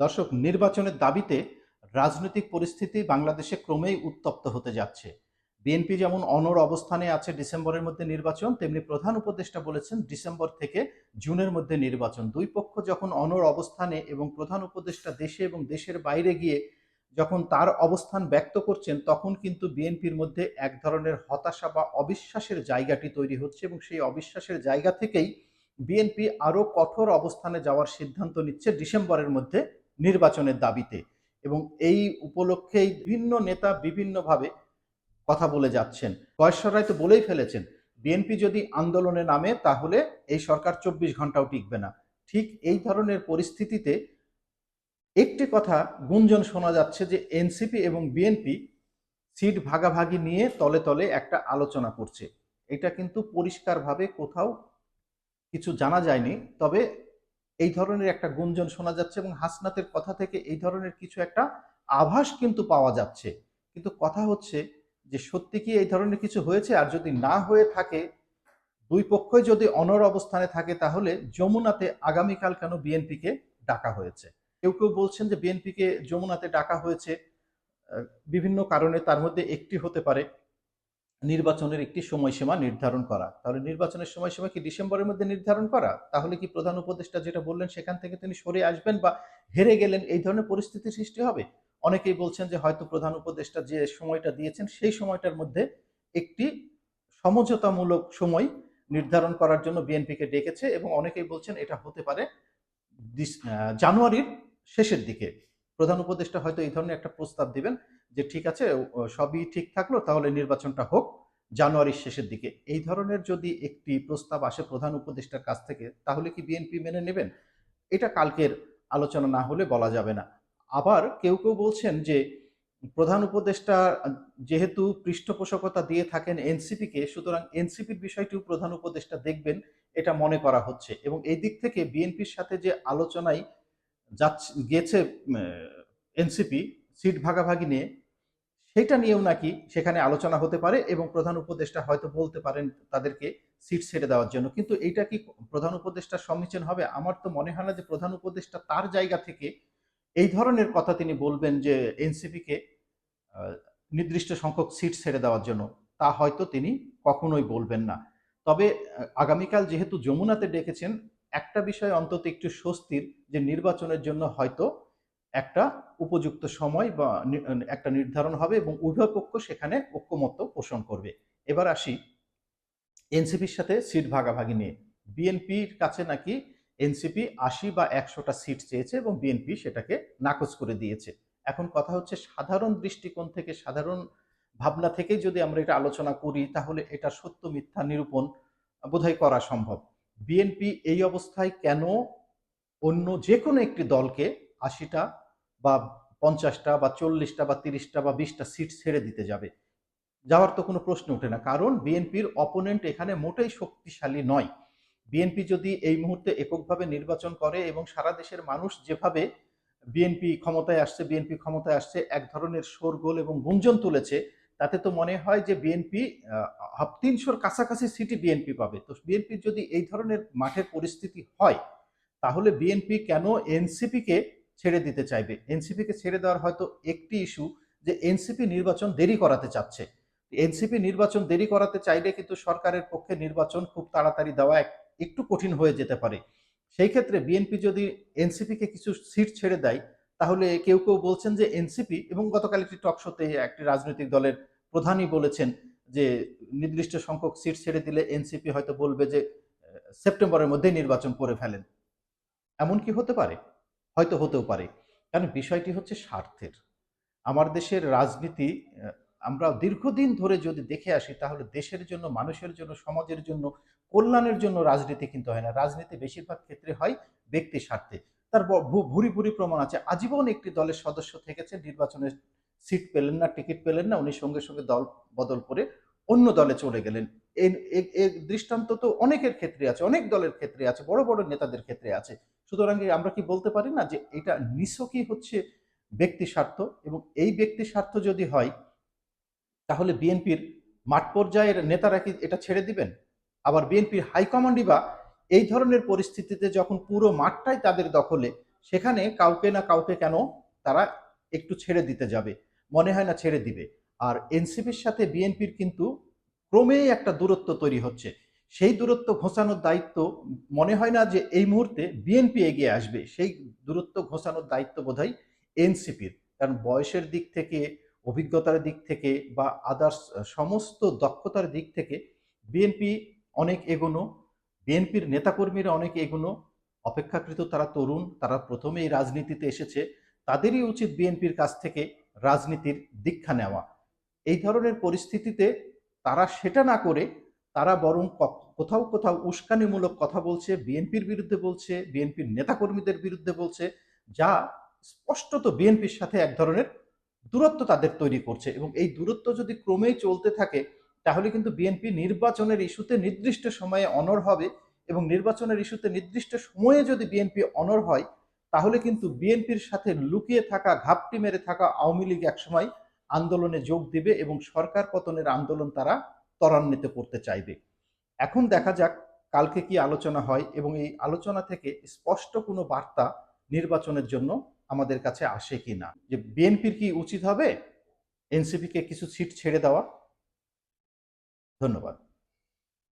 দর্শক, নির্বাচনের দাবিতে রাজনৈতিক পরিস্থিতি বাংলাদেশে ক্রমেই উত্তপ্ত হতে যাচ্ছে। বিএনপি যেমন অনর অবস্থানে আছে ডিসেম্বরের মধ্যে নির্বাচন, তেমনি প্রধান উপদেষ্টা বলেছেন ডিসেম্বর থেকে জুনের মধ্যে নির্বাচন। দুই পক্ষ যখন অনর অবস্থানে এবং প্রধান উপদেষ্টা দেশে এবং দেশের বাইরে গিয়ে যখন তার অবস্থান ব্যক্ত করছেন, তখন কিন্তু বিএনপির মধ্যে এক ধরনের হতাশা বা অবিশ্বাসের জায়গাটি তৈরি হচ্ছে এবং সেই অবিশ্বাসের জায়গা থেকেই বিএনপি আরও কঠোর অবস্থানে যাওয়ার সিদ্ধান্ত নিচ্ছে ডিসেম্বরের মধ্যে। নির্বাচনের দাবিতে এবং এই উপলক্ষেই বিভিন্ন নেতা বিভিন্নভাবে কথা বলে যাচ্ছেন। কয়েশ্বর রায় তো বলেই ফেলেছেন, বিএনপি যদি আন্দোলনে নামে তাহলে এই সরকার চব্বিশ ঘন্টাও টিকবে না। ঠিক এই ধরনের পরিস্থিতিতে একটি কথা গুঞ্জন শোনা যাচ্ছে যে এনসিপি এবং বিএনপি সিট ভাগাভাগি নিয়ে তলে তলে একটা আলোচনা করছে। এটা কিন্তু পরিষ্কারভাবে কোথাও কিছু জানা যায়নি, তবে এই ধরনের একটা গুঞ্জন শোনা যাচ্ছে এবং হাসনাতের কথা থেকে এই ধরনের কিছু একটা আভাস কিন্তু পাওয়া যাচ্ছে। কিন্তু কথা হচ্ছে যে সত্যি কি এই ধরনের কিছু হয়েছে? আর যদি না হয়ে থাকে, দুই পক্ষই যদি অনর অবস্থানে থাকে, তাহলে যমুনাতে আগামীকাল কেন বিএনপিকে ডাকা হয়েছে? কেউ কেউ বলছেন যে বিএনপিকে যমুনাতে ডাকা হয়েছে বিভিন্ন কারণে তার মধ্যে একটি হতে পারে। নির্বাচনের একটি সময়সীমা নির্ধারণ করা। তাহলে নির্বাচনের সময়সীমা কি ডিসেম্বরের মধ্যে নির্ধারণ করা? তাহলে কি প্রধান উপদেষ্টা যেটা বললেন, সেখান থেকে তিনি সরে আসবেন বা হেরে গেলেন? এই ধরনের পরিস্থিতি সৃষ্টি হবে? অনেকেই বলছেন যে হয়তো প্রধান উপদেষ্টা যে সময়টা দিয়েছেন, সেই সময়টার মধ্যে একটি সমঝোতামূলক সময় নির্ধারণ করার জন্য বিএনপিকে ডেকেছে এবং অনেকেই বলছেন এটা হতে পারে জানুয়ারির শেষের দিকে। প্রধান উপদেষ্টা হয়তো এই ধরনের একটা প্রস্তাব দিবেন। যে ঠিক আছে সবই ঠিক থাকল, তাহলে নির্বাচনটা হোক জানুয়ারির শেষের দিকে। এই ধরনের যদি একটি প্রস্তাব আসে প্রধান উপদেষ্টার কাছ থেকে, তাহলে কি বিএনপি মেনে নেবেন? এটা কালকের আলোচনা না হলে বলা যাবে না। আবার কেউ কেউ বলছেন যে, প্রধান উপদেষ্টা যেহেতু পৃষ্ঠপোষকতা দিয়ে থাকেন এনসিপিকে, সুতরাং এনসিপির বিষয়টিও প্রধান উপদেষ্টা দেখবেন, এটা মনে করা হচ্ছে। এবং এই দিক থেকে বিএনপির সাথে যে আলোচনায় যাচ্ছে, গেছে এনসিপি, সিট ভাগাভাগি নিয়ে সেটা নিয়েও নাকি সেখানে আলোচনা হতে পারে এবং প্রধান উপদেষ্টা হয়তো বলতে পারেন তাদেরকে সিট ছেড়ে দেওয়ার জন্য। কিন্তু এইটা কি প্রধান উপদেষ্টার সম্মুখীন হবে? আমার তো মনে হয় না যে প্রধান উপদেষ্টা তার জায়গা থেকে এই ধরনের কথা তিনি বলবেন যে এনসিপিকে নির্দিষ্ট সংখ্যক সিট ছেড়ে দেওয়ার জন্য। তা হয়তো তিনি কখনোই বলবেন না। তবে আগামীকাল যেহেতু যমুনাতে ডেকেছেন, একটা বিষয় অন্তত একটু স্বস্তির যে নির্বাচনের জন্য হয়তো একটা উপযুক্ত সময় বা একটা নির্ধারণ হবে এবং উভয় পক্ষ সেখানে ঐক্যমত্য পোষণ করবে। এবার আসি এনসিপির সাথে সিট ভাগাভাগি নিয়ে। বিএনপির কাছে নাকি এনসিপি আশি বা একশোটা সিট চেয়েছে এবং বিএনপি সেটাকে নাকচ করে দিয়েছে। এখন কথা হচ্ছে সাধারণ দৃষ্টিকোণ থেকে, সাধারণ ভাবনা থেকে যদি আমরা এটা আলোচনা করি, তাহলে এটা সত্য, মিথ্যা, নিরূপণ বোধহয় করা সম্ভব। বিএনপি এই অবস্থায় কেন অন্য যে কোনো একটি দলকে আশিটা বা পঞ্চাশটা বা চল্লিশটা বা তিরিশটা বা বিশটা সিট ছেড়ে দিতে যাবে। যাওয়ার তো কোনো প্রশ্ন ওঠে না, কারণ বিএনপির অপোনেন্ট এখানে মোটেই শক্তিশালী নয়। বিএনপি যদি এই মুহূর্তে এককভাবে নির্বাচন করে এবং সারা দেশের মানুষ যেভাবে বিএনপি ক্ষমতায় আসছে, বিএনপি ক্ষমতায় আসছে, এক ধরনের শোরগোল এবং গুঞ্জন তুলেছে, তাতে তো মনে হয় যে বিএনপি তিনশোর কাছাকাছি সিটি বিএনপি পাবে। তো বিএনপির যদি এই ধরনের মাঠের পরিস্থিতি হয়, তাহলে বিএনপি কেন এনসিপিকে ছেড়ে দিতে চাইবে। এনসিপিকে ছেড়ে দেওয়ার হয়তো একটি ইস্যু যে এনসিপি নির্বাচন দেরি করাতে চাচ্ছে। এনসিপি নির্বাচন দেরি করাতে চাইলে কিন্তু সরকারের পক্ষে নির্বাচন খুব তাড়াতাড়ি দেওয়া একটু কঠিন হয়ে যেতে পারে। সেই ক্ষেত্রে বিএনপি যদি এনসিপিকে কিছু সিট ছেড়ে দেয়, তাহলে কেউ কেউ বলছেন যে এনসিপি এবং গতকাল একটি টক শোতে একটি রাজনৈতিক দলের প্রধানই বলেছেন যে নির্দিষ্ট সংখ্যক সিট ছেড়ে দিলে এনসিপি হয়তো বলবে যে সেপ্টেম্বরের মধ্যে নির্বাচন করে ফেলেন। এমন কি হতে পারে? হয়তো হতেও পারে। কারণ বিষয়টি হচ্ছে স্বার্থের। আমার দেশের রাজনীতি আমরা দীর্ঘদিন ধরে যদি দেখে আসি, তাহলে দেশের জন্য, মানুষের জন্য, সমাজের জন্য, কল্যাণের জন্য রাজনীতি কিন্তু হয় না। রাজনীতি বেশিরভাগ ক্ষেত্রে হয় ব্যক্তি স্বার্থে। তার ভুরি ভুরি প্রমাণ আছে। আজীবন একটি দলের সদস্য থেকেছে নির্বাচনে সিট পেলেন না, টিকিট পেলেন না, উনি সঙ্গে সঙ্গে দল বদল করে অন্য দলে চলে গেলেন। এ- এ- এ দৃষ্টান্ত তো অনেকের ক্ষেত্রে আছে, অনেক দলের ক্ষেত্রে আছে, বড় বড় নেতাদের ক্ষেত্রে আছে। সুতরাং আমরা কি বলতে পারি না যে এটা নিছকই হচ্ছে ব্যক্তি স্বার্থ এবং এই ব্যক্তি স্বার্থ যদি হয়, তাহলে বিএনপির মাঠ পর্যায়ের নেতারা কি এটা ছেড়ে দিবেন? আবার বিএনপির হাইকমান্ডই বা এই ধরনের পরিস্থিতিতে যখন পুরো মাঠটাই তাদের দখলে, সেখানে কাউকে না কাউকে কেন তারা একটু ছেড়ে দিতে যাবে? মনে হয় না ছেড়ে দিবে। আর এনসিপির সাথে বিএনপির কিন্তু ক্রমেই একটা দূরত্ব তৈরি হচ্ছে। সেই দূরত্ব ঘোষানোর দায়িত্ব, মনে হয় না যে এই মুহূর্তে বিএনপি এগিয়ে আসবে, সেই দূরত্ব ঘোষানোর দায়িত্ব বোধহয় এনসিপির কারণ বয়সের দিক থেকে, অভিজ্ঞতার দিক থেকে বা আদার্স সমস্ত দক্ষতার দিক থেকে বিএনপি অনেক এগোনো বিএনপির নেতাকর্মীরা অনেক এগোনো, অপেক্ষাকৃত তারা তরুণ, তারা প্রথমেই রাজনীতিতে এসেছে, তাদেরই উচিত বিএনপির কাছ থেকে রাজনীতির দীক্ষা নেওয়া। এই ধরনের পরিস্থিতিতে তারা সেটা না করে তারা বরং কোথাও কোথাও উস্কানিমূলক কথা বলছে, বিএনপির বিরুদ্ধে বলছে, বিএনপির নেতাকর্মীদের বিরুদ্ধে বলছে, যা স্পষ্টত বিএনপির সাথে এক ধরনের দূরত্ব তাদের তৈরি করছে। এবং এই দূরত্ব যদি ক্রমেই চলতে থাকে, তাহলে কিন্তু বিএনপি নির্বাচনের ইস্যুতে নির্দিষ্ট সময়ে অনর হবে এবং নির্বাচনের ইস্যুতে নির্দিষ্ট সময়ে যদি বিএনপি অনর হয়, তাহলে কিন্তু বিএনপির সাথে লুকিয়ে থাকা, ঘাপটি মেরে থাকা আওয়ামী লীগ একসময় আন্দোলনে যোগ দিবে এবং সরকার পতনের আন্দোলন তারা ত্বরান্বিত করতে চাইবে। এখন দেখা যাক কালকে কি আলোচনা হয় এবং এই আলোচনা থেকে স্পষ্ট কোনো বার্তা নির্বাচনের জন্য আমাদের কাছে আসে কি না যে বিএনপির কি উচিত হবে? এনসিপিকে কিছু সিট ছেড়ে দেওয়া? ধন্যবাদ।